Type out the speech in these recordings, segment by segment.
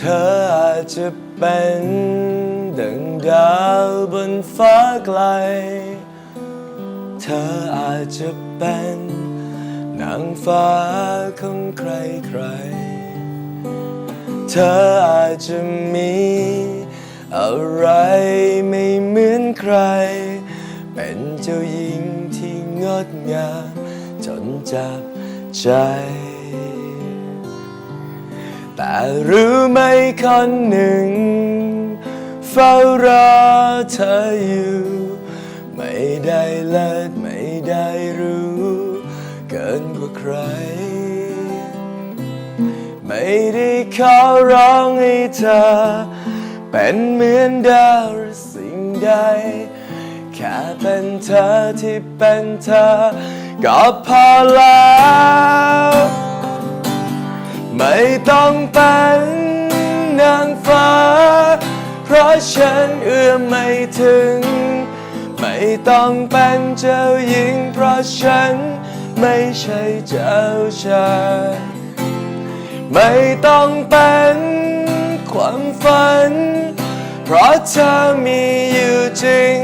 ธออาจจะเป็นดังดาวบนฟ้าไกล เธออาจจะเป็นนางฟ้าของใครใคร เธออาจจะมีอะไรไม่เหมือนใคร เป็นเจ้าหญิงที่งดงามจนจับใจ แต่รู้ไหมคนหนึ่ง เฝ้ารอเธออยู่ ไม่ได้เลิศไม่ได้รู้ เกินกว่าใคร ไม่ได้ขอร้องให้เธอ เป็นเหมือนดาวหรือสิ่งใด แค่เป็นเธอที่เป็นเธอ ก็พอแล้วันเอื้อมไม่ถึง ไม่ต้องเป็นเจ้าหญิง เพราะฉันไม่ใช่เจ้าชายไม่ต้องเป็นความฝัน เพราะเธอมีอยู่จริง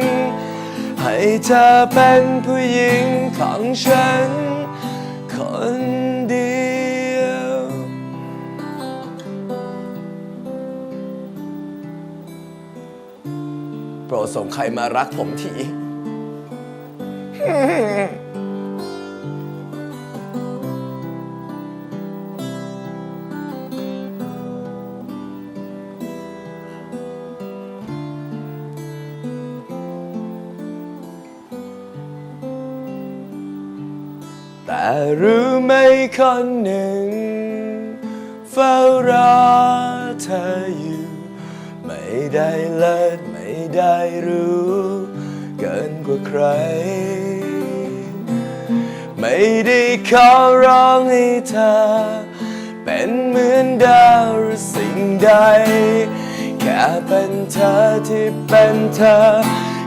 ให้เธอเป็นผู้หญิงของฉัน โปรดส่งใครมารักผมทีแต่รู้ไหมคนหนึ่ง เฝ้ารอเธออยู่ ไม่ได้เลิศ ไม่ได้รู้ เกินกว่าใคร ไม่ได้ขอร้องให้เธอ เป็นเหมือนดาวหรือสิ่งใด แค่เป็นเธอที่เป็นเธอ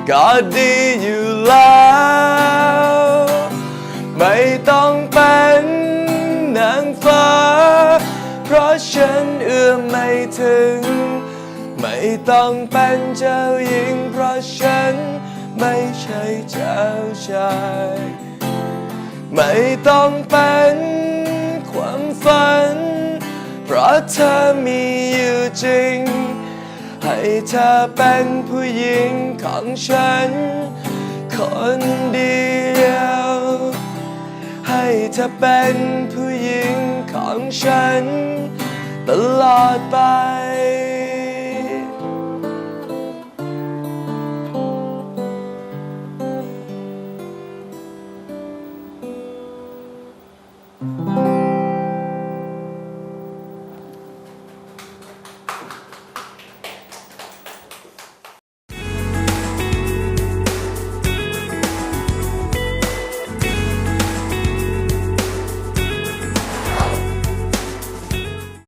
ก็ดีอยู่แล้ว ไม่ต้องเป็นนางฟ้า เพราะฉันเอื้อมไม่ถึง ไม่ต้องเป็นเจ้าหญิงเพราะฉันไม่ใช่เจ้าชาย ไม่ต้องเป็นความฝัน เพราะเธอมีอยู่จริง ให้เธอเป็นผู้หญิงของฉัน คนเดียว ให้เธอเป็นผู้หญิงของฉัน ตลอดไป